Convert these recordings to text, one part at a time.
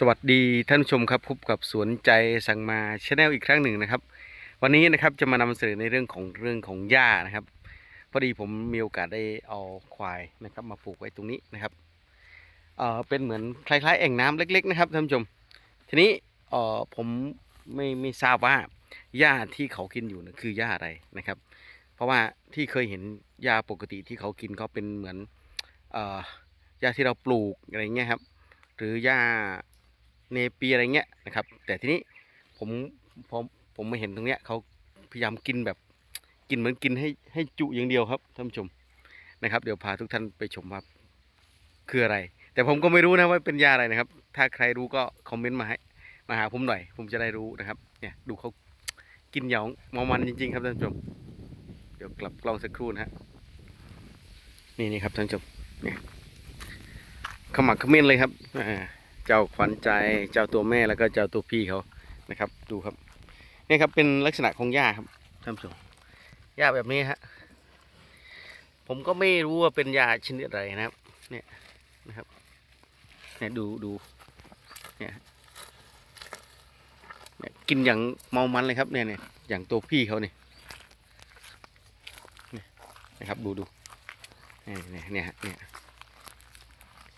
สวัสดีท่านผู้ชมครับพบกับสวนใจสั่งมาชาแนลอีกครั้งหนึ่งนะครับ วันนี้นะครับจะมานำเสนอในเรื่องของเรื่องของหญ้านะครับ พอดีผมมีโอกาสได้เอาควายนะครับ มาปลูกไว้ตรงนี้นะครับเอ่อเป็นเหมือนคล้ายๆแอ่งน้ำเล็ก ๆ นะครับท่านผู้ชม ทีนี้เอ่อผมไม่ไม่ทราบว่าหญ้าที่เขากินอยู่นะคือหญ้าอะไรนะครับ เพราะว่าที่เคยเห็นหญ้าปกติที่เขากินก็เป็นเหมือนเอ่อหญ้าที่เราปลูกอะไรเงี้ยครับหรือหญ้า เนปีอะไรเงี้ยนะครับ แต่ทีนี้ผมพอผมมาเห็นตรงเนี้ยเขาพยายามกินแบบกินเหมือนกินให้ให้จุอย่างเดียวครับท่านผู้ชมนะครับ เดี๋ยวพาทุกท่านไปชมว่าคืออะไร แต่ผมก็ไม่รู้นะว่าเป็นยาอะไรนะครับ ถ้าใครรู้ก็คอมเมนต์มาให้มาหาผมหน่อย ผมจะได้รู้นะครับ เนี่ยดูเขากินอย่างเมามันจริง ๆ ครับท่านผู้ชม เดี๋ยวกลับกล้องสักครู่นะฮะนี่นี่ครับท่านผู้ชมเนี่ยขมักเขม้นเลยครับอ่า เจ้าขวัญใจเจ้าตัวแม่แล้วก็เจ้าตัวพี่เขานะครับ ดูครับนี่ครับเป็นลักษณะของหญ้าครับท่านผู้ชมหญ้าแบบนี้ฮะผมก็ไม่รู้ว่าเป็นหญ้าชนิดอะไรนะครับ เนี่ยนะครับ เนี่ยดูดู เนี่ยเนี่ยกินอย่างเมามันเลยครับเนี่ยเนี่ยอย่างตัวพี่เขาเนี่ยนะครับดูดูเนี่ยเนี่ยเนี่ย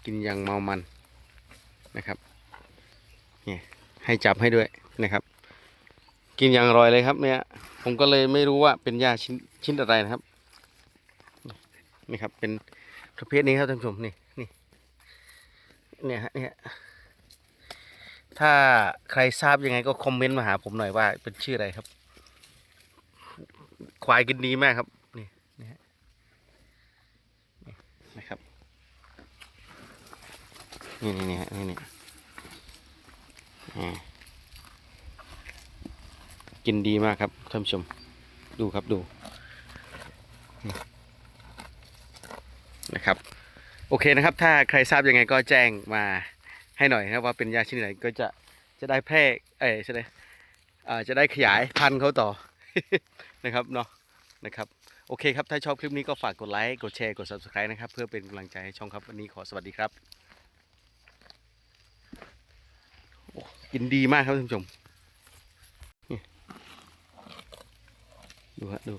กินอย่างเมามัน นะครับนี่ให้จับให้ด้วยนะครับ กินอย่างอร่อยเลยครับ เนี่ย ผมก็เลยไม่รู้ว่าเป็นยาชิ้นชิ้นอะไรนะครับนี่ครับเป็นประเภทนี้ครับท่านผู้ชมนี่นี่เนี่ยฮะเนี่ยถ้าใครทราบยังไงก็คอมเมนต์มาหาผมหน่อยว่าเป็นชื่ออะไรครับ ควายกินดีมากครับ นี่นี่ฮะนี่นะครับ นี่นี่นี่ฮะนี่นี่อ่ากินดีมากครับท่านผู้ชม ดูครับดูนะครับ โอเคนะครับ ถ้าใครทราบยังไงก็แจ้งมาให้หน่อยนะว่าเป็นยาชนิดไหนก็จะจะได้แพร่เอ้ยจะได้อ่าจะได้ขยายพันธุ์เขาต่อนะครับเนาะนะครับโอเคครับ ถ้าชอบคลิปนี้ก็ฝากกดไลค์ กดแชร์ กด subscribe นะครับ เพื่อเป็นกำลังใจให้ช่องครับ วันนี้ขอสวัสดีครับ โอ้ กินดีมากครับท่านผู้ชมนี่ดูฮะดู